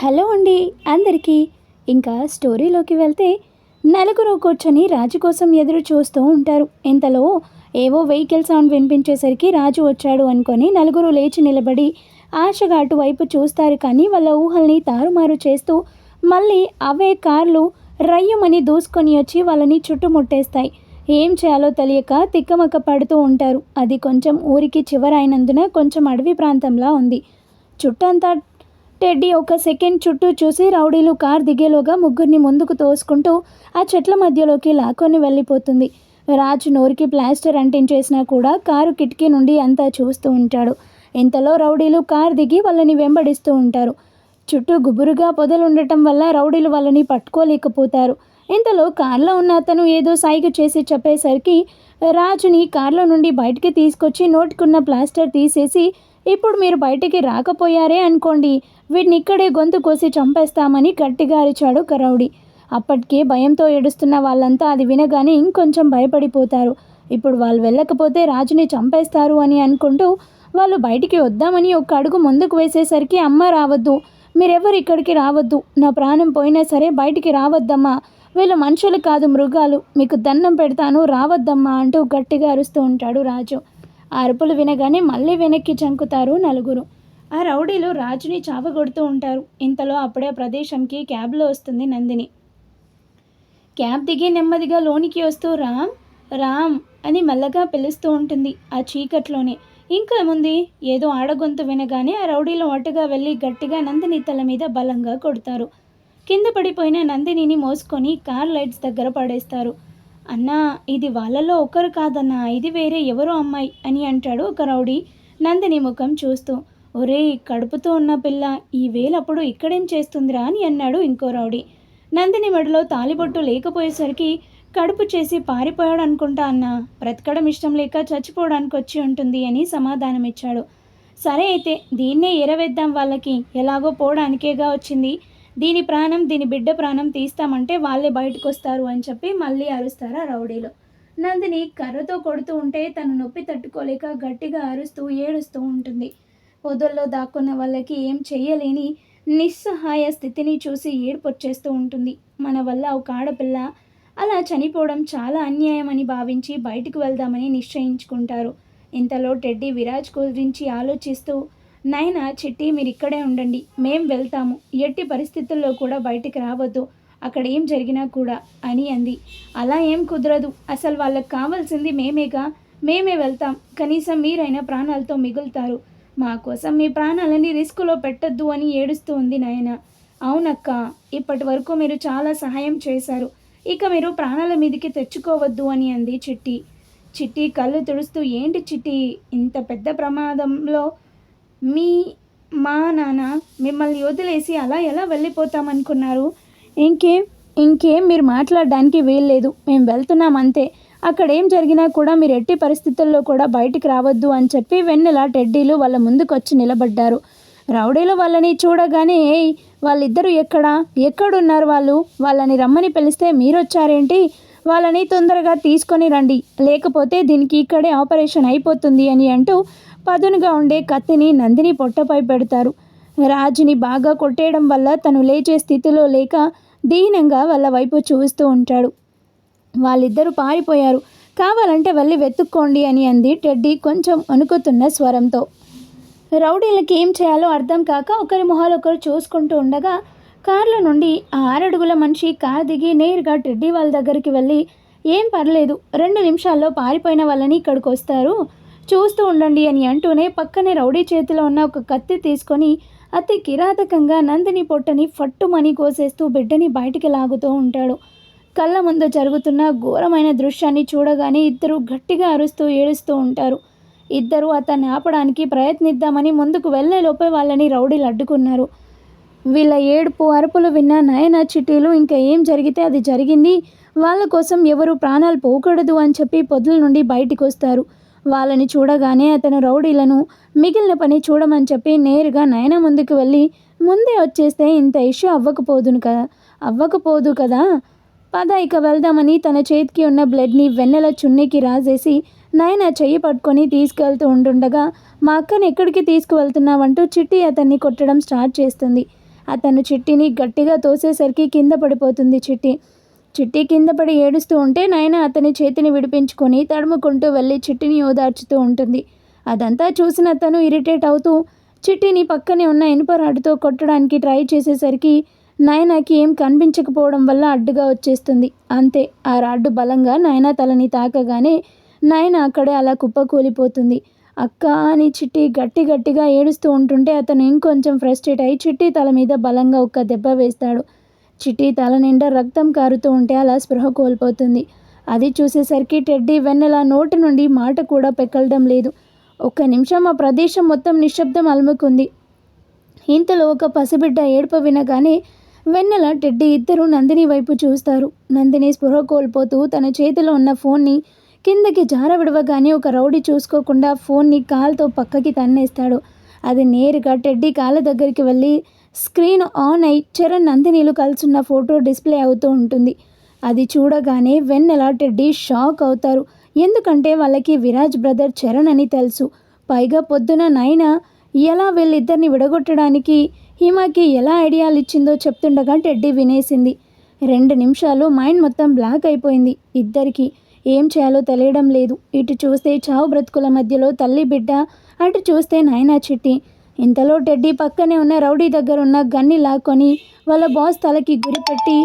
Hello అండి అందరికీ. ఇంకా స్టోరీలోకి వెళ్తే నలుగురు కూర్చొని రాజు కోసం ఎదురు చూస్తూ ఉంటారు. ఇంతలో ఏవో వెహికల్ సౌండ్ వినిపించేసరికి రాజు వచ్చాడు అనుకొని నలుగురు లేచి నిలబడి ఆశగా అటువైపు చూస్తారు కానీ వాళ్ళ ఊహల్ని తారుమారు చేస్తూ మళ్ళీ అవే కార్లు రయ్యమని దూసుకొని వచ్చి వాళ్ళని చుట్టుముట్టేస్తాయి. ఏం చేయాలో తెలియక తిక్కమక్క పడుతూ ఉంటారు. అది కొంచెం ఊరికి చివరైనందున కొంచెం అడవి ప్రాంతంలా ఉంది. చుట్టంతా టెడ్డీ ఒక సెకండ్ చుట్టూ చూసి రౌడీలు కార్ దిగేలోగా ముగ్గురిని ముందుకు తోసుకుంటూ ఆ చెట్ల మధ్యలోకి లాక్కొని వెళ్ళిపోతుంది. రాజు నోరికి ప్లాస్టర్ అంటించేసినా కూడా కారు కిటికీ నుండి అంతా చూస్తూ ఉంటాడు. ఇంతలో రౌడీలు కార్ దిగి వాళ్ళని వెంబడిస్తూ ఉంటారు. చుట్టూ గుబురుగా పొదలుండటం వల్ల రౌడీలు వాళ్ళని పట్టుకోలేకపోతారు. ఇంతలో కార్లో ఉన్న అతను ఏదో సైగ చేసి చెప్పేసరికి రాజుని కార్లో నుండి బయటికి తీసుకొచ్చి నోటుకున్న ప్లాస్టర్ తీసేసి ఇప్పుడు మీరు బయటికి రాకపోయారే అనుకోండి. వీడిని ఇక్కడే గొంతు కోసి చంపేస్తామని గట్టిగా అరిచాడు కరౌడి. అప్పటికే భయంతో ఏడుస్తున్న వాళ్ళంతా అది వినగానే ఇంకొంచెం భయపడిపోతారు. ఇప్పుడు వాళ్ళు వెళ్ళకపోతే రాజుని చంపేస్తారు అని అనుకుంటూ వాళ్ళు బయటికి వద్దామని ఒక అడుగు ముందుకు వేసేసరికి అమ్మ రావద్దు. మీరెవరు ఇక్కడికి రావద్దు. నా ప్రాణం పోయినా సరే బయటికి రావద్దమ్మా. వీళ్ళు మనుషులు కాదు మృగాలు. మీకు దండం పెడతాను రావద్దమ్మా అంటూ గట్టిగా అరుస్తూ ఉంటాడు రాజు. ఆ అరుపులు వినగానే మళ్ళీ వెనక్కి చంకుతారు నలుగురు. ఆ రౌడీలు రాజుని చావగొడుతూ ఉంటారు. ఇంతలో అప్పుడే ప్రదేశంకి క్యాబ్లో వస్తుంది నందిని. క్యాబ్ దిగి నెమ్మదిగా లోనికి వస్తూ రామ్ రామ్ అని మెల్లగా పిలుస్తూ ఉంటుంది ఆ చీకట్లోనే. ఇంకా ముందు ఏదో ఆడగొంతు వినగానే ఆ రౌడీలు అటుగా వెళ్ళి గట్టిగా నందిని తల మీద బలంగా కొడతారు. కింద పడిపోయిన నందినిని మోసుకొని కార్ లైట్స్ దగ్గర పడేస్తారు. అన్నా ఇది వాళ్ళలో ఒకరు కాదన్నా ఇది వేరే ఎవరో అమ్మాయి అని అంటాడు ఒక రౌడీ నందిని ముఖం చూస్తూ. ఒరే కడుపుతో ఉన్న పిల్ల ఈ వేలప్పుడు ఇక్కడేం చేస్తుందిరా అని అన్నాడు ఇంకో రౌడీ. నందిని మెడలో తాలిబొట్టు లేకపోయేసరికి కడుపు చేసి పారిపోయాడు అనుకుంటా అన్న. బ్రతకడం ఇష్టం లేక చచ్చిపోవడానికి వచ్చి ఉంటుంది అని సమాధానం ఇచ్చాడు సరే అయితే దీన్నే ఎరవేద్దాం వాళ్ళకి. ఎలాగో పోవడానికేగా వచ్చింది. దీని ప్రాణం దీని బిడ్డ ప్రాణం తీస్తామంటే వాళ్ళే బయటకు వస్తారు అని చెప్పి మళ్ళీ అరుస్తారు ఆ రౌడీలు? నందిని కర్రతో కొడుతూ ఉంటే తను నొప్పి తట్టుకోలేక గట్టిగా అరుస్తూ ఏడుస్తూ ఉంటుంది. పొదల్లో దాక్కున్న వాళ్ళకి ఏం చెయ్యలేని నిస్సహాయ స్థితిని చూసి ఏడుపొచ్చేస్తూ ఉంటుంది. మన వల్ల ఒక ఆడపిల్ల అలా చనిపోవడం చాలా అన్యాయమని భావించి బయటకు వెళ్దామని నిశ్చయించుకుంటారు. ఇంతలో టెడ్డీ విరాజ్ గురించి ఆలోచిస్తూ నైనా చిట్టి మీరు ఇక్కడే ఉండండి. మేం వెళ్తాము. ఎట్టి పరిస్థితుల్లో కూడా బయటికి రావద్దు. అక్కడ ఏం జరిగినా కూడా అని అంది. అలా ఏం కుదరదు. అసలు వాళ్ళకి కావాల్సింది మేమేగా? మేమే వెళ్తాం. కనీసం మీరైనా ప్రాణాలతో మిగులుతారు. మా కోసం మీ ప్రాణాలని రిస్కులో పెట్టొద్దు అని ఏడుస్తూ ఉంది నాయన. అవునక్క ఇప్పటి వరకు మీరు చాలా సహాయం చేశారు. ఇక మీరు ప్రాణాల మీదకి తెచ్చుకోవద్దు అని అంది చిట్టి. చిట్టి కళ్ళు తుడుస్తూ ఏంటి చిట్టి ఇంత పెద్ద ప్రమాదంలో మీ మా నాన్న మిమ్మల్ని వదిలేసి అలా ఎలా వెళ్ళిపోతామనుకున్నారు? ఇంకేం ఇంకేం మీరు మాట్లాడడానికి వీల్లేదు. మేము వెళ్తున్నాం అంతే. అక్కడ ఏం జరిగినా కూడా మీరు ఎట్టి పరిస్థితుల్లో కూడా బయటికి రావద్దు అని చెప్పి వెన్నెల టెడ్డీలు వాళ్ళ ముందుకొచ్చి నిలబడ్డారు. రౌడీలు వాళ్ళని చూడగానే ఏయ్ వాళ్ళిద్దరూ ఎక్కడా? ఎక్కడున్నారు వాళ్ళు? వాళ్ళని రమ్మని పిలిస్తే మీరొచ్చారేంటి? వాళ్ళని తొందరగా తీసుకొని రండి. లేకపోతే దీనికి ఇక్కడే ఆపరేషన్ అయిపోతుంది అని అంటూ పదునుగా ఉండే కత్తిని నందిని పొట్టపై పెడతారు. రాజుని బాగా కొట్టేయడం వల్ల తను లేచే స్థితిలో లేక దీనంగా వాళ్ళ వైపు చూస్తూ ఉంటాడు. వాళ్ళిద్దరూ పారిపోయారు. కావాలంటే వెళ్ళి వెతుక్కోండి అని అంది టెడ్డీ కొంచెం వణుకుతున్న స్వరంతో. రౌడీలకి ఏం చేయాలో అర్థం కాక ఒకరి మొహాలు ఒకరు చూసుకుంటూ ఉండగా కారులో నుండి ఆ ఆరడుగుల మనిషి కార్ దిగి నేరుగా టెడ్డీ వాళ్ళ దగ్గరికి వెళ్ళి ఏం పర్లేదు రెండు నిమిషాల్లో పారిపోయిన వాళ్ళని ఇక్కడికి వస్తారు. చూస్తూ ఉండండి అని అంటూనే పక్కనే రౌడీ చేతిలో ఉన్న ఒక కత్తి తీసుకొని అతి కిరాతకంగా నందిని పొట్టని ఫట్టుమని కోసేస్తూ బిడ్డని బయటికి లాగుతూ ఉంటాడు. కళ్ళ ముందు జరుగుతున్న ఘోరమైన దృశ్యాన్ని చూడగానే ఇద్దరు గట్టిగా అరుస్తూ ఏడుస్తూ ఉంటారు. ఇద్దరు అతన్ని ఆపడానికి ప్రయత్నిద్దామని ముందుకు వెళ్ళేలోపే వాళ్ళని రౌడీలు అడ్డుకున్నారు వీళ్ళ ఏడుపు అరుపులు విన్న నయన చిట్టీలు ఇంకా ఏం జరిగితే అది జరిగింది? వాళ్ళ కోసం ఎవరు ప్రాణాలు పోకూడదు అని చెప్పి పొదుల నుండి బయటికి వస్తారు వాళ్ళని చూడగానే అతను రౌడీలను మిగిలిన పని చూడమని చెప్పి నేరుగా నయన ముందుకు వెళ్ళి ముందే వచ్చేస్తే ఇంత ఇష్యూ అవ్వకపోదును కదా అవ్వకపోదు కదా. పద ఇక వెళ్దామని తన చేతికి ఉన్న బ్లడ్ని వెన్నెల చున్నీకి రాజేసి నాయన చెయ్యి పట్టుకొని తీసుకెళ్తూ ఉంటుండగా మా అక్కను ఎక్కడికి తీసుకువెళ్తున్నావంటూ చిట్టి అతన్ని కొట్టడం స్టార్ట్ చేస్తుంది. అతను చిట్టిని గట్టిగా తోసేసరికి కింద పడిపోతుంది చిట్టి. చిట్టి కింద పడి ఏడుస్తూ ఉంటే నయన అతని చేతిని విడిపించుకొని తడుముకుంటూ వెళ్ళి చిట్టిని ఓదార్చుతూ ఉంటుంది. అదంతా చూసిన అతను ఇరిటేట్ అవుతూ చిట్టిని పక్కనే ఉన్న ఇనుప రాడ్డుతో కొట్టడానికి ట్రై చేసేసరికి నయనకి ఏం కనిపించకపోవడం వల్ల అడ్డుగా వచ్చేస్తుంది. అంతే ఆ రాడ్డు బలంగా నయన తలని తాకగానే నయన అక్కడే అలా కుప్పకూలిపోతుంది. అక్క అని చిట్టి గట్టి గట్టిగా ఏడుస్తూ ఉంటుంటే అతను ఇంకొంచెం ఫ్రస్ట్రేట్ అయి చిట్టి తల మీద బలంగా ఒక్క దెబ్బ వేస్తాడు. చిట్టి తల నిండా రక్తం కారుతూ ఉంటే అలా స్పృహ కోల్పోతుంది. అది చూసేసరికి టెడ్డీ వెన్నెల నోటి నుండి మాట కూడా పెక్కలడం లేదు. ఒక్క నిమిషం ఆ ప్రదేశం మొత్తం నిశ్శబ్దం అలుముకుంది. ఇంతలో ఒక పసిబిడ్డ ఏడుపు వినగానే వెన్నెల టెడ్డీ ఇద్దరు నందిని వైపు చూస్తారు. నందిని స్పృహ కోల్పోతూ తన చేతిలో ఉన్న ఫోన్ని కిందకి జార విడవగానే ఒక రౌడీ చూసుకోకుండా ఫోన్ని కాలుతో పక్కకి తన్నేస్తాడు. అది నేరుగా టెడ్డీ కాళ్ళ దగ్గరికి వెళ్ళి స్క్రీన్ ఆన్ అయి చరణ్ నందినీలు కలుసున్న ఫోటో డిస్ప్లే అవుతూ ఉంటుంది. అది చూడగానే వెన్నెల టెడ్డీ షాక్ అవుతారు. ఎందుకంటే వాళ్ళకి విరాజ్ బ్రదర్ చరణ్ అని తెలుసు. పైగా పొద్దున నాయన ఎలా వీళ్ళిద్దరిని విడగొట్టడానికి హిమాకి ఎలా ఐడియాలు ఇచ్చిందో చెప్తుండగా టెడ్డీ వినేసింది. రెండు నిమిషాలు మైండ్ మొత్తం బ్లాక్ అయిపోయింది. ఇద్దరికి ఏం చేయాలో తెలియడం లేదు. ఇటు చూస్తే చావు బ్రతుకుల మధ్యలో తల్లి బిడ్డ అటు చూస్తే నాయనా చిట్టి. ఇంతలో టెడ్డీ పక్కనే ఉన్న రౌడీ దగ్గర ఉన్న గన్ని లాక్కొని వాళ్ళ బాస్ తలకి గురిపెట్టి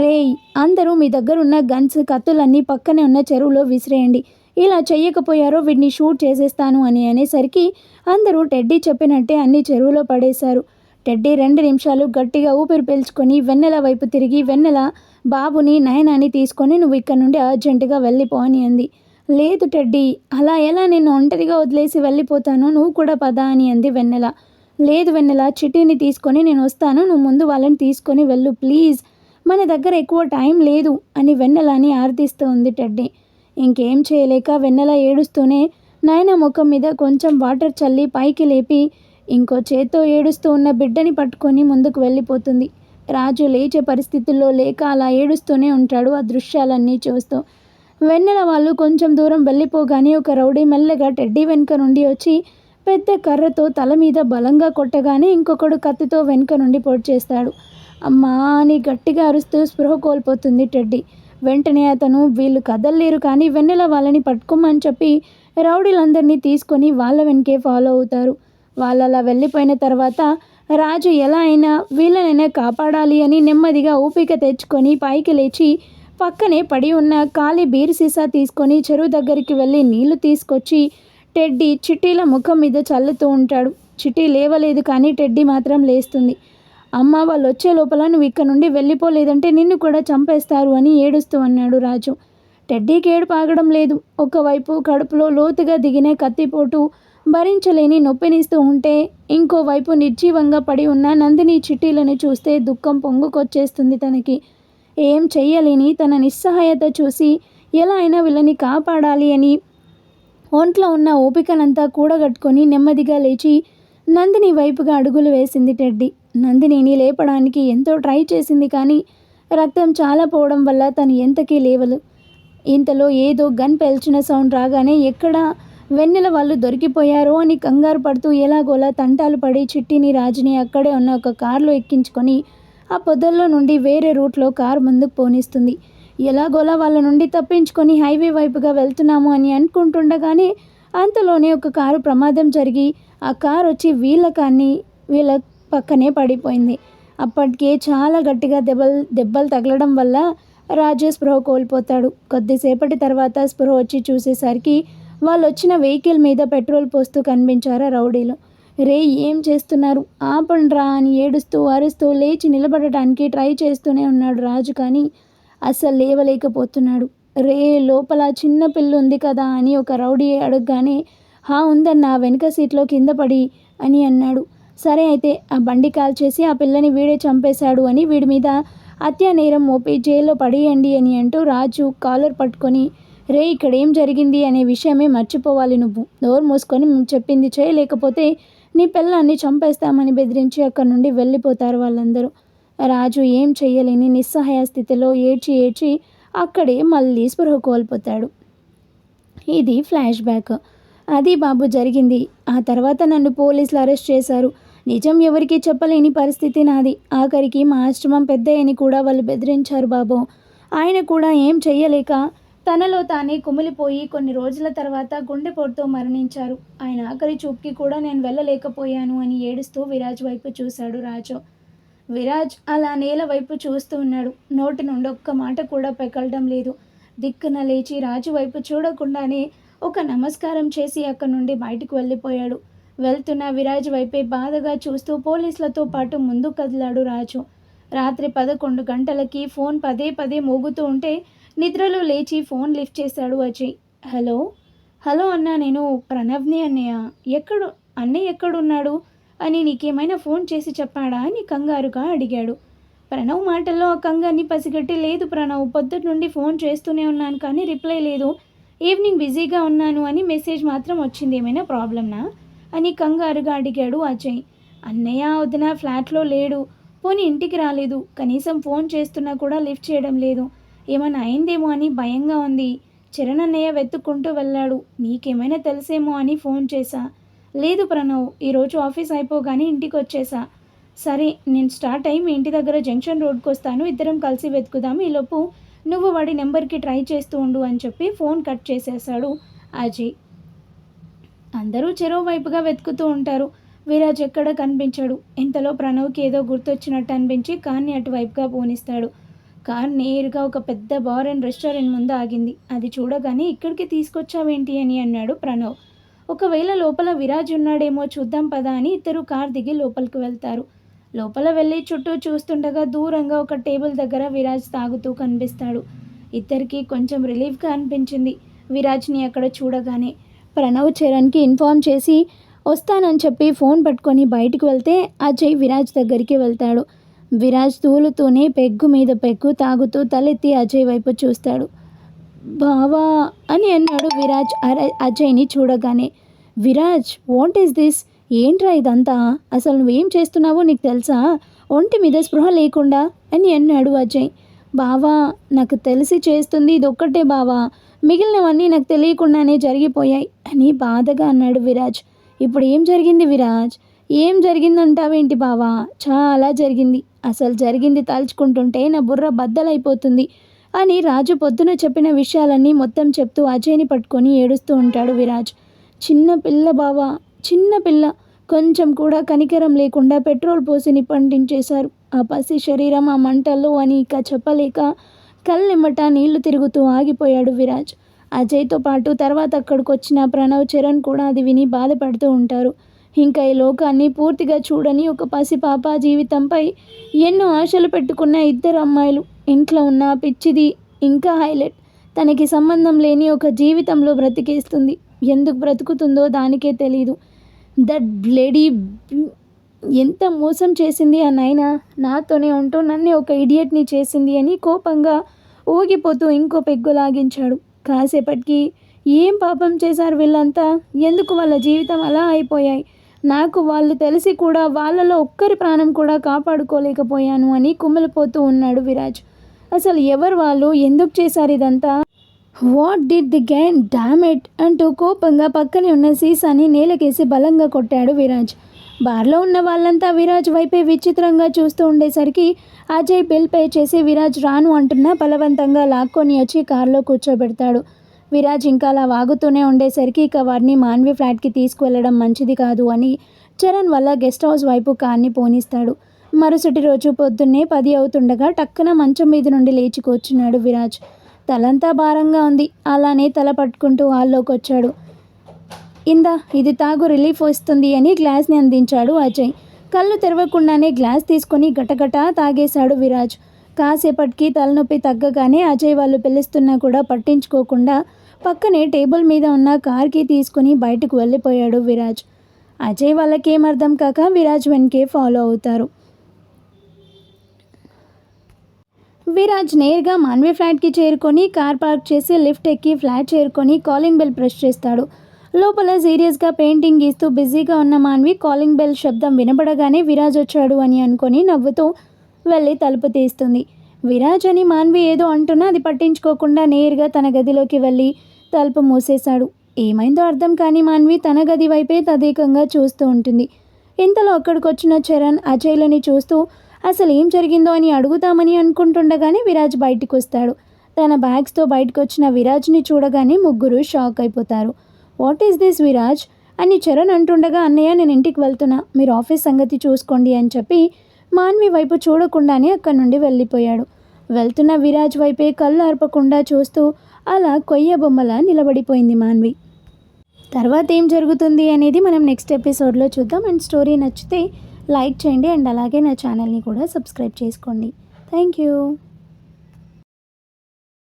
రేయ్ అందరూ మీ దగ్గర ఉన్న గన్స్ కత్తులన్నీ పక్కనే ఉన్న చెరువులో విసిరేయండి. ఇలా చెయ్యకపోయారో వీడిని షూట్ చేసేస్తాను అని అనేసరికి అందరూ టెడ్డీ చెప్పినట్టే అన్ని చెరువులో పడేశారు. టెడ్డీ రెండు నిమిషాలు గట్టిగా ఊపిరి పీల్చుకొని వెన్నెల వైపు తిరిగి వెన్నెల బాబుని నయనాన్ని తీసుకొని నువ్వు ఇక్కడ నుండి అర్జెంటుగా వెళ్ళిపో అని అంది. లేదు టెడ్డీ అలా ఎలా నేను ఒంటరిగా వదిలేసి వెళ్ళిపోతాను నువ్వు కూడా పదా అని అంది వెన్నెల. లేదు వెన్నెల చిట్టిని తీసుకొని నేను వస్తాను నువ్వు ముందు వాళ్ళని తీసుకొని వెళ్ళు ప్లీజ్. మన దగ్గర ఎక్కువ టైం లేదు అని వెన్నెలని ఆర్తిస్తూ ఉంది టెడ్డీ. ఇంకేం చేయలేక వెన్నెల ఏడుస్తూనే నాయన ముఖం మీద కొంచెం వాటర్ చల్లి పైకి లేపి ఇంకో చేత్తో ఏడుస్తూ ఉన్న బిడ్డని పట్టుకొని ముందుకు వెళ్ళిపోతుంది. రాజు లేచే పరిస్థితుల్లో లేక అలా ఏడుస్తూనే ఉంటాడు ఆ దృశ్యాలన్నీ చూస్తూ. వెన్నెల వాళ్ళు కొంచెం దూరం వెళ్ళిపోగానే ఒక రౌడీ మెల్లగా టెడ్డీ వెనుక నుండి వచ్చి పెద్ద కర్రతో తల మీద బలంగా కొట్టగానే ఇంకొకడు కత్తితో వెనుక నుండి పొడి చేస్తాడు. అమ్మా అని గట్టిగా అరుస్తూ స్పృహ కోల్పోతుంది టెడ్డీ. వెంటనే అతను వీళ్ళు కదలలేరు కానీ వెన్నెల వాళ్ళని పట్టుకోమని చెప్పి రౌడీలందరినీ తీసుకొని వాళ్ళ వెనకే ఫాలో అవుతారు. వాళ్ళు అలా వెళ్ళిపోయిన తర్వాత రాజు ఎలా అయినా వీళ్ళనైనా కాపాడాలి అని నెమ్మదిగా ఊపిక తెచ్చుకొని పైకి లేచి పక్కనే పడి ఉన్న ఖాళీ బీరు సీసా తీసుకొని చెరువు దగ్గరికి వెళ్ళి నీళ్ళు తీసుకొచ్చి టెడ్డీ చిట్టీల ముఖం మీద చల్లుతూ ఉంటాడు. చిట్టి లేవలేదు కానీ టెడ్డీ మాత్రం లేస్తుంది. అమ్మ వాళ్ళు వచ్చే లోపల నువ్వు ఇక్కడ నుండి వెళ్ళిపోలేదంటే నిన్ను కూడా చంపేస్తారు అని ఏడుస్తూ అన్నాడు రాజు. టెడ్డీకి ఏడుపు ఆగడం లేదు. ఒకవైపు కడుపులో లోతుగా దిగిన కత్తిపోటు భరించలేని నొప్పినిస్తూ ఉంటే ఇంకోవైపు నిర్జీవంగా పడి ఉన్న నందిని చిట్టీలను చూస్తే దుఃఖం పొంగుకొచ్చేస్తుంది తనకి. ఏం చెయ్యలేని తన నిస్సహాయత చూసి ఎలా అయినా వీళ్ళని కాపాడాలి అని ఒంట్లో ఉన్న ఓపికనంతా కూడగట్టుకొని నెమ్మదిగా లేచి నందిని వైపుగా అడుగులు వేసింది టెడ్డి. నందినిని లేపడానికి ఎంతో ట్రై చేసింది కానీ రక్తం చాలా పోవడం వల్ల తను ఎంతకీ లేవలు. ఇంతలో ఏదో గన్ పేల్చిన సౌండ్ రాగానే ఎక్కడ వెన్నెల వాళ్ళు దొరికిపోయారో అని కంగారు పడుతూ ఎలాగోలా తంటాలు పడి చిట్టిని రాజుని అక్కడే ఉన్న ఒక కారులో ఎక్కించుకొని ఆ పొదల్లో నుండి వేరే రూట్లో కారు ముందుకు పోనిస్తుంది. ఎలాగోలా వాళ్ళ నుండి తప్పించుకొని హైవే వైపుగా వెళ్తున్నాము అని అనుకుంటుండగానే అంతలోనే ఒక కారు ప్రమాదం జరిగి ఆ కారు వచ్చి వీళ్ళ కాన్ని వీళ్ళ పక్కనే పడిపోయింది. అప్పటికే చాలా గట్టిగా దెబ్బలు దెబ్బలు తగలడం వల్ల రాజు స్పృహ కోల్పోతాడు. కొద్దిసేపటి తర్వాత స్పృహ వచ్చి చూసేసరికి వాళ్ళు వచ్చిన వెహికల్ మీద పెట్రోల్ పోస్తూ కనిపించారు రౌడీలు. రే ఏం చేస్తున్నారు? ఆపండ్రా అని ఏడుస్తూ అరుస్తూ లేచి నిలబడటానికి ట్రై చేస్తూనే ఉన్నాడు రాజు కానీ అస్సలు లేవలేకపోతున్నాడు. రే లోపల చిన్న పిల్ల ఉంది కదా అని ఒక రౌడీ అడగగానే హా ఉందన్న వెనుక సీట్లో కింద పడి అని అన్నాడు. సరే అయితే ఆ బండి కాల్ చేసి ఆ పిల్లని వీడే చంపేశాడు అని వీడి మీద హత్యా నేరం మోపి జైల్లో పడేయండి అని అంటూ రాజు కాలర్ పట్టుకొని రే ఇక్కడ ఏం జరిగింది అనే విషయమే మర్చిపోవాలి నువ్వు. నోరు మూసుకొని చెప్పింది చేయలేకపోతే నీ పిల్లాన్ని చంపేస్తామని బెదిరించి అక్కడి నుండి వెళ్ళిపోతారు వాళ్ళందరూ. రాజు ఏం చేయలేని నిస్సహాయ స్థితిలో ఏడ్చి ఏడ్చి అక్కడే మళ్ళీ స్పృహ కోల్పోతాడు. ఇది ఫ్లాష్ బ్యాక్. అది బాబు జరిగింది. ఆ తర్వాత నన్ను పోలీసులు అరెస్ట్ చేశారు. నిజం ఎవరికీ చెప్పలేని పరిస్థితి నాది. ఆఖరికి మా ఆశ్రమం పెద్దయ్యని కూడా వాళ్ళు బెదిరించారు బాబు. ఆయన కూడా ఏం చెయ్యలేక తనలో తానే కుమిలిపోయి కొన్ని రోజుల తర్వాత గుండెపోటుతో మరణించారు. ఆయన ఆఖరి చూపుకి కూడా నేను వెళ్ళలేకపోయాను అని ఏడుస్తూ విరాజ్ వైపు చూశాడు రాజు. విరాజ్ అలా నేల వైపు చూస్తూ ఉన్నాడు. నోటి నుండి ఒక్క మాట కూడా పెకలడం లేదు. దిక్కున లేచి రాజు వైపు చూడకుండానే ఒక నమస్కారం చేసి అక్కడి నుండి బయటకు వెళ్ళిపోయాడు. వెళ్తున్న విరాజ్ వైపే బాధగా చూస్తూ పోలీసులతో పాటు ముందు కదిలాడు రాజు. రాత్రి పదకొండు గంటలకి ఫోన్ పదే పదే మోగుతూ ఉంటే నిద్రలో లేచి ఫోన్ లిఫ్ట్ చేశాడు అజయ్. హలో? హలో అన్నా నేను ప్రణవ్ని అన్నయ్య. ఎక్కడు అన్నయ్య ఎక్కడున్నాడు? అని నీకేమైనా ఫోన్ చేసి చెప్పాడా? అని కంగారుగా అడిగాడు. ప్రణవ్ మాటల్లో ఆ కంగారుని పసిగట్టి లేదు ప్రణవ్ పొద్దుటి నుండి ఫోన్ చేస్తూనే ఉన్నాను కానీ రిప్లై లేదు. ఈవినింగ్ బిజీగా ఉన్నాను అని మెసేజ్ మాత్రం వచ్చింది. ఏమైనా ప్రాబ్లమ్నా? అని కంగారుగా అడిగాడు అజయ్. అన్నయ్య వదిన ఫ్లాట్లో లేడు. పోనీ ఇంటికి రాలేదు. కనీసం ఫోన్ చేస్తున్నా కూడా లిఫ్ట్ చేయడం లేదు. ఏమైనా అయిందేమో అని భయంగా ఉంది. చరణ్ అన్నయ్య వెతుక్కుంటూ వెళ్ళాడు. నీకేమైనా తెలిసేమో అని ఫోన్ చేశా. లేదు ప్రణవ్ ఈరోజు ఆఫీస్ అయిపోగానే ఇంటికి వచ్చేసా సరే నేను స్టార్ట్ అయ్యి మీ ఇంటి దగ్గర జంక్షన్ రోడ్కి వస్తాను ఇద్దరం కలిసి వెతుకుదాం. ఈలోపు నువ్వు వాడి నెంబర్కి ట్రై చేస్తూ ఉండు అని చెప్పి ఫోన్ కట్ చేసేసాడు అజయ్. అందరూ చెరో వైపుగా వెతుకుతూ ఉంటారు. వీరాజ్ ఎక్కడ కనిపించాడు. ఇంతలో ప్రణవ్కి ఏదో గుర్తొచ్చినట్టు అనిపించి కాన్ని అటువైపుగా పోనిస్తాడు. కార్ నేరుగా ఒక పెద్ద బార్ అండ్ రెస్టారెంట్ ముందు ఆగింది. అది చూడగానే ఇక్కడికి తీసుకొచ్చావేంటి అని అన్నాడు ప్రణవ్. ఒకవేళ లోపల విరాజ్ ఉన్నాడేమో చూద్దాం పదా అని ఇద్దరు కార్ దిగి లోపలికి వెళ్తారు. లోపల వెళ్ళి చుట్టూ చూస్తుండగా దూరంగా ఒక టేబుల్ దగ్గర విరాజ్ తాగుతూ కనిపిస్తాడు. ఇద్దరికి కొంచెం రిలీఫ్గా అనిపించింది విరాజ్ని అక్కడ చూడగానే. ప్రణవ్ చరణ్కి ఇన్ఫామ్ చేసి వస్తానని చెప్పి ఫోన్ పట్టుకొని బయటికి వెళ్తే అజయ్ విరాజ్ దగ్గరికి వెళ్తాడు. విరాజ్ తూలుతూనే పెగ్గు మీద పెగ్గు తాగుతూ తలెత్తి అజయ్ వైపు చూస్తాడు. బావా అని అన్నాడు విరాజ్ అజయ్ని చూడగానే. విరాజ్ వాట్ ఈస్ దిస్ ఏంట్రా ఇదంతా? అసలు నువ్వేం చేస్తున్నావో నీకు తెలుసా? ఒంటి మీద స్పృహ లేకుండా అని అన్నాడు అజయ్. బావా నాకు తెలిసి చేస్తుంది ఇది ఒక్కటే బావా. మిగిలినవన్నీ నాకు తెలియకుండానే జరిగిపోయాయి అని బాధగా అన్నాడు విరాజ్. ఇప్పుడు ఏం జరిగింది విరాజ్? ఏం జరిగిందంటావేంటి బావా? చాలా జరిగింది. అసలు జరిగింది తలుచుకుంటుంటే నా బుర్ర బద్దలైపోతుంది అని రాజు పొద్దున చెప్పిన విషయాలన్నీ మొత్తం చెప్తూ అజయ్ని పట్టుకొని ఏడుస్తూ ఉంటాడు విరాజ్. చిన్న పిల్ల బావా చిన్న పిల్ల. కొంచెం కూడా కనికరం లేకుండా పెట్రోల్ పోసి నిప్పంటించేశారు. ఆ పసి శరీరం ఆ మంటల్లో అని ఇక చెప్పలేక కళ్ళెమ్మట నీళ్ళు తిరుగుతూ ఆగిపోయాడు విరాజ్. అజయ్తో పాటు తర్వాత అక్కడికి వచ్చిన ప్రణవ్ చరణ్ కూడా అది విని బాధపడుతూ ఉంటారు. ఇంకా ఈ లోకాన్ని పూర్తిగా చూడని ఒక పసి పాప జీవితంపై ఎన్నో ఆశలు పెట్టుకున్న ఇద్దరు అమ్మాయిలు. ఇంట్లో ఉన్న పిచ్చిది ఇంకా హైలైట్. తనకి సంబంధం లేని ఒక జీవితంలో బ్రతికేస్తుంది. ఎందుకు బ్రతుకుతుందో దానికే తెలీదు. దట్ బ్లెడీ ఎంత మోసం చేసింది ఆ నాయన నాతోనే ఉంటూ నన్నే ఒక ఇడియట్ని చేసింది అని కోపంగా ఊగిపోతూ ఇంకో పెగ్గు లాగించాడు. కాసేపటికి ఏం పాపం చేశారు వీళ్ళంతా? ఎందుకు వాళ్ళ జీవితం అలా అయిపోయాయి? నాకు వాళ్ళు తెలిసి కూడా వాళ్ళలో ఒక్కరి ప్రాణం కూడా కాపాడుకోలేకపోయాను అని కుమిలిపోతూ ఉన్నాడు విరాజ్. అసలు ఎవరు వాళ్ళు? ఎందుకు చేశారు ఇదంతా? What did the gain damn it అంటూ కోపంగా పక్కనే ఉన్న సీసాని నేలకేసి బలంగా కొట్టాడు విరాజ్. బార్లో ఉన్న వాళ్ళంతా విరాజ్ వైపే విచిత్రంగా చూస్తూ ఉండేసరికి అజయ్ బిల్ పే చేసి విరాజ్ రాను అంటున్నా బలవంతంగా లాక్కొని వచ్చి కారులో కూర్చోబెడతాడు. విరాజ్ ఇంకా అలా వాగుతూనే ఉండేసరికి ఇక వాడిని మాన్వి ఫ్లాట్కి తీసుకువెళ్ళడం మంచిది కాదు అని చరణ్ వల్ల గెస్ట్ హౌస్ వైపు కార్ని పోనిస్తాడు. మరుసటి రోజు పొద్దున్నే పది అవుతుండగా టక్కున మంచం మీద నుండి లేచి కూర్చున్నాడు విరాజ్. తలంతా భారంగా ఉంది. అలానే తల పట్టుకుంటూ హాల్లోకి వచ్చాడు. ఇందా ఇది తాగు రిలీఫ్ వస్తుంది అని గ్లాస్ని అందించాడు అజయ్. కళ్ళు తెరవకుండానే గ్లాస్ తీసుకొని గటగట తాగేశాడు విరాజ్. కాసేపటికి తలనొప్పి తగ్గగానే అజయ్ వాళ్ళు పిలుస్తున్నా కూడా పట్టించుకోకుండా పక్కనే టేబుల్ మీద ఉన్న కార్కి తీసుకుని బయటకు వెళ్ళిపోయాడు విరాజ్. అజయ్ వాళ్ళకేం అర్థం కాక విరాజ్ వెనకే ఫాలో అవుతారు. విరాజ్ నేరుగా మాన్వి ఫ్లాట్కి చేరుకొని కార్ పార్క్ చేసి లిఫ్ట్ ఎక్కి ఫ్లాట్ చేరుకొని కాలింగ్ బెల్ ప్రెస్ చేస్తాడు. లోపల సీరియస్గా పెయింటింగ్ గీస్తూ బిజీగా ఉన్న మాన్వి కాలింగ్ బెల్ శబ్దం వినపడగానే విరాజ్ వచ్చాడు అని అనుకొని నవ్వుతూ వెళ్ళి తలుపు తీస్తుంది. విరాజ్ అని మాన్వి ఏదో అంటున్నా అది పట్టించుకోకుండా నేరుగా తన గదిలోకి వెళ్ళి తలుపు మూసేశాడు. ఏమైందో అర్థం కాని మాన్వి తన గది వైపే తదేకంగా చూస్తూ ఉంటుంది. ఇంతలో అక్కడికి వచ్చిన చరణ్ అజయ్లని చూస్తూ అసలు ఏం జరిగిందో అని అడుగుతామని అనుకుంటుండగానే విరాజ్ బయటికి వస్తాడు తన బ్యాగ్స్తో బయటకు వచ్చిన విరాజ్ని చూడగానే ముగ్గురు షాక్ అయిపోతారు. What is this Viraj? అని చరణ్ అంటుండగా అన్నయ్య నేను ఇంటికి వెళ్తున్నా. మీరు ఆఫీస్ సంగతి చూసుకోండి అని చెప్పి మాన్వి వైపు చూడకుండానే అక్కడి నుండి వెళ్ళిపోయాడు. వెళ్తున్న విరాజ్ వైపే కళ్ళు ఆర్పకుండా చూస్తూ అలా కొయ్య బొమ్మలా నిలబడిపోయింది మాన్వి. తర్వాత ఏం జరుగుతుంది అనేది మనం నెక్స్ట్ ఎపిసోడ్లో చూద్దాం. అండ్ స్టోరీ నచ్చితే లైక్ చేయండి అండ్ అలాగే నా ఛానల్ని కూడా సబ్స్క్రైబ్ చేసుకోండి. Thank you.